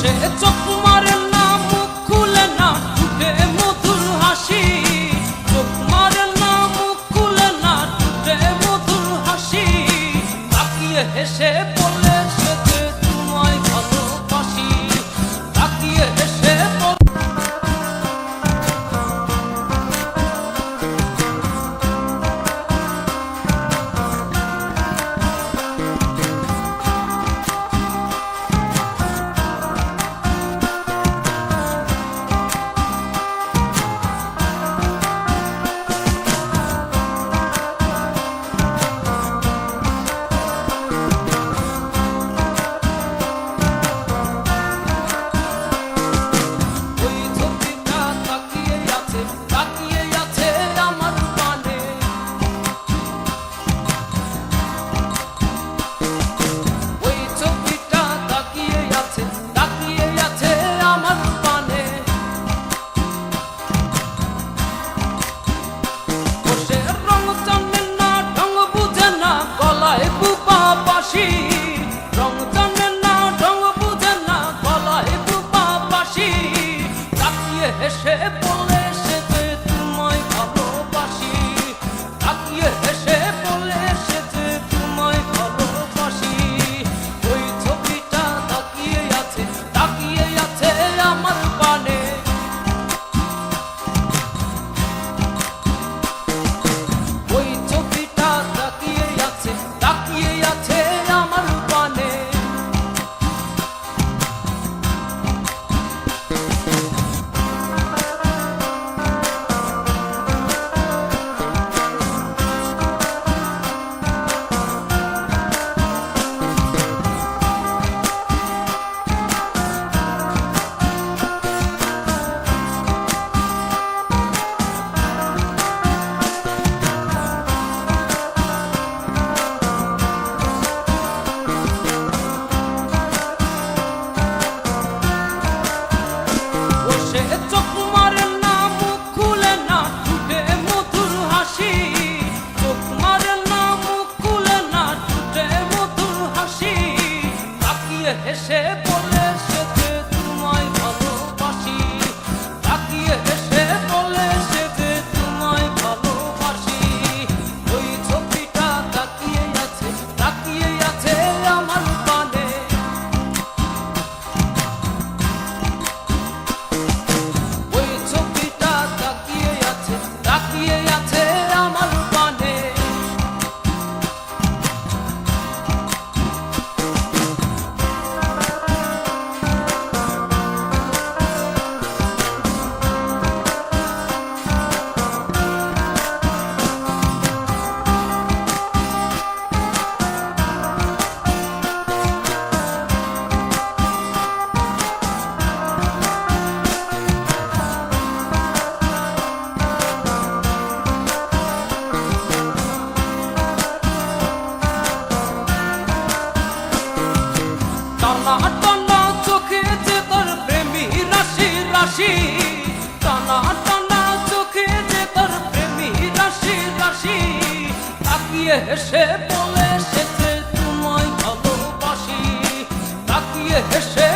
সে চোখ মারে না, মুখ খুলে না ফুটে মধুর হাসি। চোখ মারে না, মুখ খুলে না ফুটে মধুর হাসি। তাকিয়ে হেসে হাসি রংচন্দ্র এসে বল তাকিয়ে হেসে বলে এসেছে তোমায় ভালোবাসি। তাকিয়ে হেসে